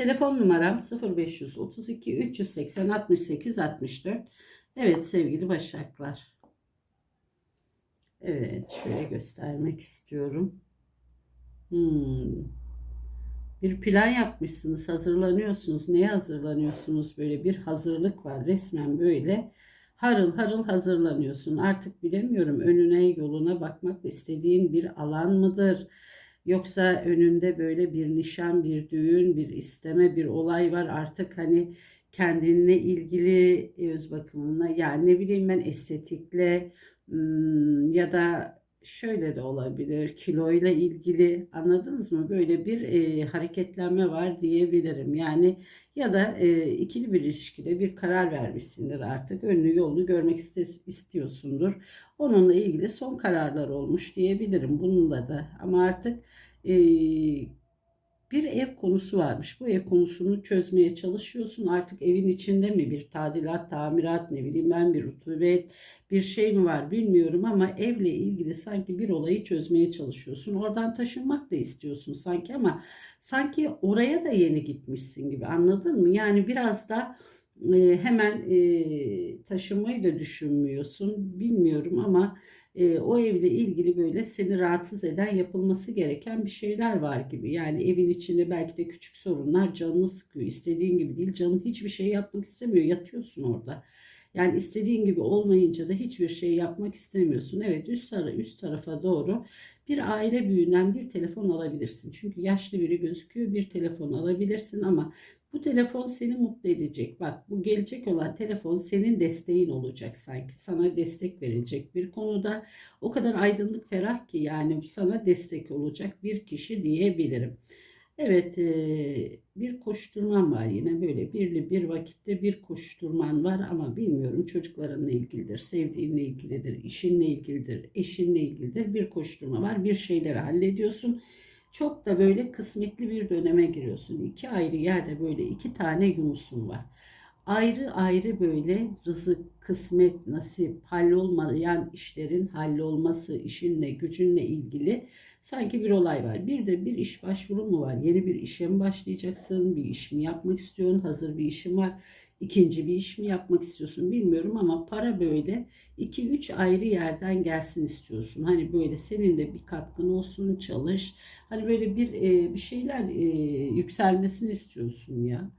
Telefon numaram 0532 380 68 64. Evet sevgili Başaklar. Evet şöyle göstermek istiyorum. Hmm. Bir plan yapmışsınız, hazırlanıyorsunuz. Neye hazırlanıyorsunuz? Böyle bir hazırlık var. Resmen böyle harıl harıl hazırlanıyorsun. Artık bilemiyorum önüne yoluna bakmak istediğin bir alan mıdır? Yoksa önünde böyle bir nişan, bir düğün, bir isteme, bir olay var. Artık hani kendinle ilgili öz bakımına yani ne bileyim ben estetikle hmm, ya da şöyle de olabilir kiloyla ilgili anladınız mı? Böyle bir e, hareketlenme var diyebilirim. Yani ya da e, ikili bir ilişkide bir karar vermişsindir artık. Önünü yolunu görmek iste- istiyorsundur. Onunla ilgili son kararlar olmuş diyebilirim bununla da. Ama artık e, bir ev konusu varmış. Bu ev konusunu çözmeye çalışıyorsun. Artık evin içinde mi bir tadilat, tamirat ne bileyim ben bir rutubet, bir şey mi var bilmiyorum ama evle ilgili sanki bir olayı çözmeye çalışıyorsun. Oradan taşınmak da istiyorsun sanki ama sanki oraya da yeni gitmişsin gibi anladın mı? Yani biraz da e, hemen e, taşınmayı da düşünmüyorsun bilmiyorum ama e, o evle ilgili böyle seni rahatsız eden yapılması gereken bir şeyler var gibi. Yani evin içinde belki de küçük sorunlar canını sıkıyor. İstediğin gibi değil. Canın hiçbir şey yapmak istemiyor. Yatıyorsun orada. Yani istediğin gibi olmayınca da hiçbir şey yapmak istemiyorsun. Evet üst, tara üst tarafa doğru bir aile büyüğünden bir telefon alabilirsin. Çünkü yaşlı biri gözüküyor bir telefon alabilirsin ama bu telefon seni mutlu edecek. Bak bu gelecek olan telefon senin desteğin olacak sanki. Sana destek verecek bir konuda. O kadar aydınlık ferah ki yani sana destek olacak bir kişi diyebilirim. Evet bir koşturman var yine böyle birli bir vakitte bir koşturman var ama bilmiyorum çocuklarınla ilgilidir, sevdiğinle ilgilidir, işinle ilgilidir, eşinle ilgilidir bir koşturma var. Bir şeyleri hallediyorsun çok da böyle kısmetli bir döneme giriyorsun. İki ayrı yerde böyle iki tane Yunus'un var. Ayrı ayrı böyle rızık, kısmet, nasip, hallolmayan işlerin hallolması, işinle, gücünle ilgili sanki bir olay var. Bir de bir iş başvuru mu var? Yeni bir işe mi başlayacaksın? Bir iş mi yapmak istiyorsun? Hazır bir işin var ikinci bir iş mi yapmak istiyorsun bilmiyorum ama para böyle 2-3 ayrı yerden gelsin istiyorsun. Hani böyle senin de bir katkın olsun çalış. Hani böyle bir e, bir şeyler e, yükselmesini istiyorsun ya.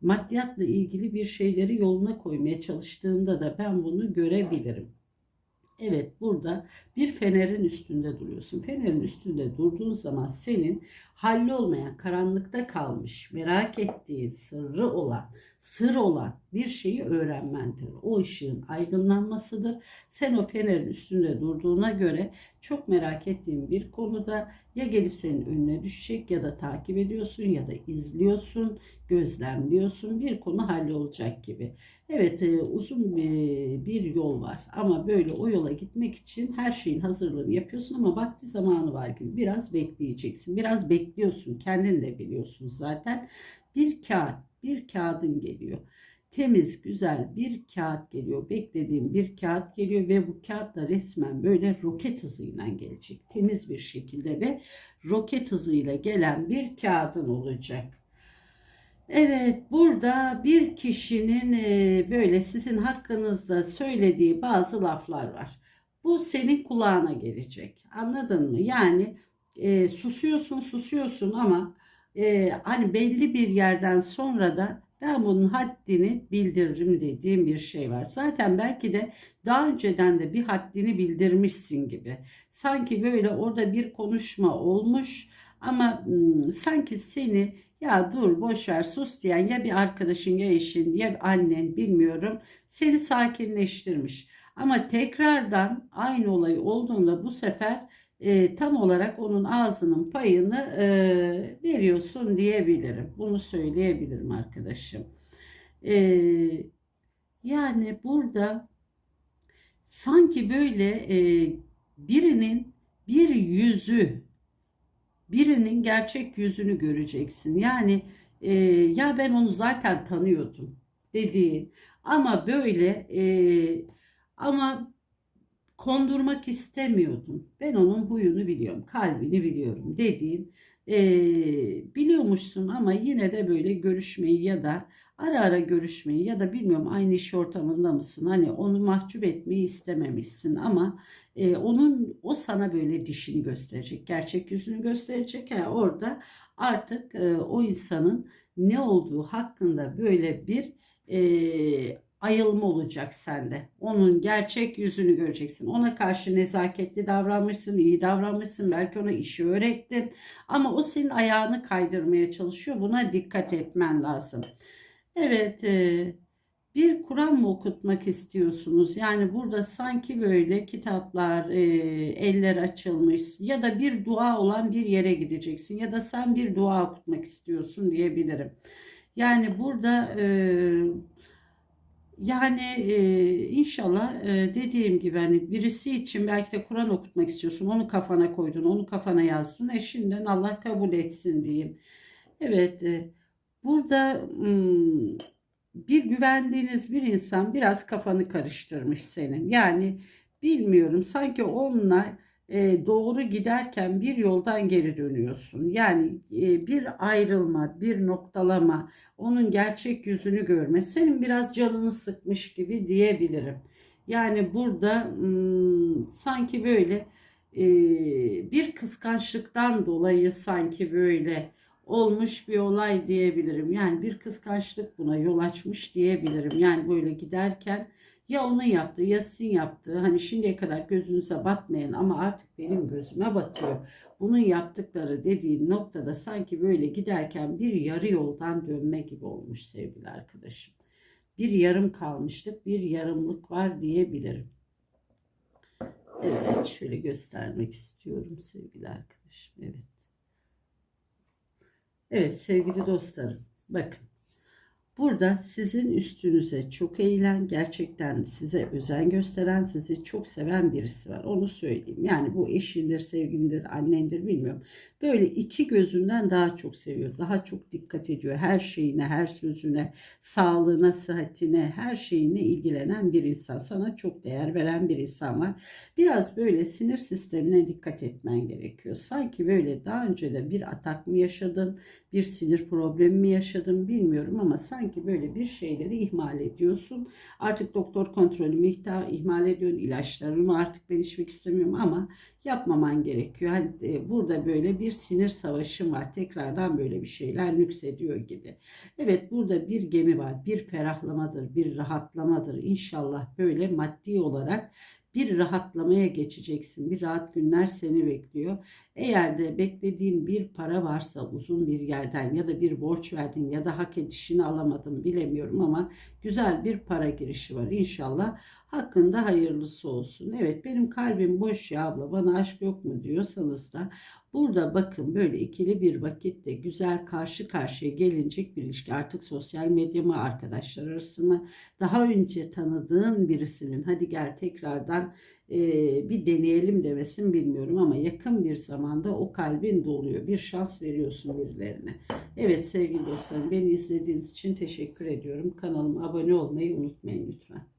Maddiyatla ilgili bir şeyleri yoluna koymaya çalıştığında da ben bunu görebilirim. Evet burada bir fenerin üstünde duruyorsun. Fenerin üstünde durduğun zaman senin halli olmayan, karanlıkta kalmış, merak ettiğin, sırrı olan, sır olan bir şeyi öğrenmendir. O ışığın aydınlanmasıdır. Sen o fenerin üstünde durduğuna göre çok merak ettiğin bir konuda ya gelip senin önüne düşecek ya da takip ediyorsun ya da izliyorsun, gözlemliyorsun. Bir konu hallolacak gibi. Evet e, uzun bir, yol var ama böyle o yola gitmek için her şeyin hazırlığını yapıyorsun ama vakti zamanı var gibi. Biraz bekleyeceksin. Biraz bekliyorsun. Kendin de biliyorsun zaten. Bir kağıt, bir kağıdın geliyor temiz, güzel bir kağıt geliyor. Beklediğim bir kağıt geliyor ve bu kağıt da resmen böyle roket hızıyla gelecek. Temiz bir şekilde ve roket hızıyla gelen bir kağıdın olacak. Evet, burada bir kişinin e, böyle sizin hakkınızda söylediği bazı laflar var. Bu senin kulağına gelecek. Anladın mı? Yani e, susuyorsun, susuyorsun ama e, hani belli bir yerden sonra da ben bunun haddini bildiririm dediğim bir şey var. Zaten belki de daha önceden de bir haddini bildirmişsin gibi. Sanki böyle orada bir konuşma olmuş ama ım, sanki seni ya dur boş ver sus diyen ya bir arkadaşın ya eşin ya annen bilmiyorum seni sakinleştirmiş. Ama tekrardan aynı olay olduğunda bu sefer e, tam olarak onun ağzının payını e, veriyorsun diyebilirim. Bunu söyleyebilirim arkadaşım. E, Yani burada sanki böyle e, birinin bir yüzü, birinin gerçek yüzünü göreceksin. Yani e, ya ben onu zaten tanıyordum dediğin ama böyle e, ama kondurmak istemiyordum. Ben onun huyunu biliyorum, kalbini biliyorum dediğin e, biliyormuşsun ama yine de böyle görüşmeyi ya da ara ara görüşmeyi ya da bilmiyorum aynı iş ortamında mısın? Hani onu mahcup etmeyi istememişsin ama e, onun o sana böyle dişini gösterecek, gerçek yüzünü gösterecek. Yani orada artık e, o insanın ne olduğu hakkında böyle bir e, ayılma olacak sende. Onun gerçek yüzünü göreceksin. Ona karşı nezaketli davranmışsın, iyi davranmışsın. Belki ona işi öğrettin. Ama o senin ayağını kaydırmaya çalışıyor. Buna dikkat etmen lazım. Evet, e, bir Kur'an mı okutmak istiyorsunuz? Yani burada sanki böyle kitaplar, e, eller açılmış ya da bir dua olan bir yere gideceksin ya da sen bir dua okutmak istiyorsun diyebilirim. Yani burada e, yani e, inşallah e, dediğim gibi hani birisi için belki de Kur'an okutmak istiyorsun. Onu kafana koydun, onu kafana yazdın. Eşinden Allah kabul etsin diyeyim. Evet, e, burada hmm, bir güvendiğiniz bir insan biraz kafanı karıştırmış senin. Yani bilmiyorum sanki onunla e, doğru giderken bir yoldan geri dönüyorsun. Yani e, bir ayrılma, bir noktalama, onun gerçek yüzünü görme senin biraz canını sıkmış gibi diyebilirim. Yani burada hmm, sanki böyle e, bir kıskançlıktan dolayı sanki böyle olmuş bir olay diyebilirim. Yani bir kıskançlık buna yol açmış diyebilirim. Yani böyle giderken ya onun yaptığı ya sizin yaptığı hani şimdiye kadar gözünüze batmayan ama artık benim gözüme batıyor. Bunun yaptıkları dediğin noktada sanki böyle giderken bir yarı yoldan dönme gibi olmuş sevgili arkadaşım. Bir yarım kalmıştık, bir yarımlık var diyebilirim. Evet, şöyle göstermek istiyorum sevgili arkadaşım. Evet. Evet sevgili dostlarım, bakın. Burada sizin üstünüze çok eğilen, gerçekten size özen gösteren, sizi çok seven birisi var. Onu söyleyeyim. Yani bu eşindir, sevgilindir, annendir bilmiyorum. Böyle iki gözünden daha çok seviyor. Daha çok dikkat ediyor. Her şeyine, her sözüne, sağlığına, sıhhatine, her şeyine ilgilenen bir insan. Sana çok değer veren bir insan var. Biraz böyle sinir sistemine dikkat etmen gerekiyor. Sanki böyle daha önce de bir atak mı yaşadın, bir sinir problemi mi yaşadın bilmiyorum ama sanki sanki böyle bir şeyleri ihmal ediyorsun. Artık doktor kontrolümü ihmal ediyorsun. ilaçlarımı artık ben içmek istemiyorum ama yapmaman gerekiyor. Hani e, burada böyle bir sinir savaşım var. Tekrardan böyle bir şeyler nüksediyor gibi. Evet burada bir gemi var. Bir ferahlamadır, bir rahatlamadır. İnşallah böyle maddi olarak bir rahatlamaya geçeceksin. Bir rahat günler seni bekliyor. Eğer de beklediğin bir para varsa uzun bir yerden ya da bir borç verdin ya da hak edişini alamadın bilemiyorum ama güzel bir para girişi var. İnşallah hakkında hayırlısı olsun. Evet benim kalbim boş ya abla bana aşk yok mu diyorsanız da burada bakın böyle ikili bir vakitte güzel karşı karşıya gelinecek bir ilişki. Artık sosyal medya mı arkadaşlar arası mı daha önce tanıdığın birisinin hadi gel tekrardan e, bir deneyelim demesin bilmiyorum ama yakın bir zamanda o kalbin doluyor. Bir şans veriyorsun birilerine. Evet sevgili dostlarım beni izlediğiniz için teşekkür ediyorum. Kanalıma abone olmayı unutmayın lütfen.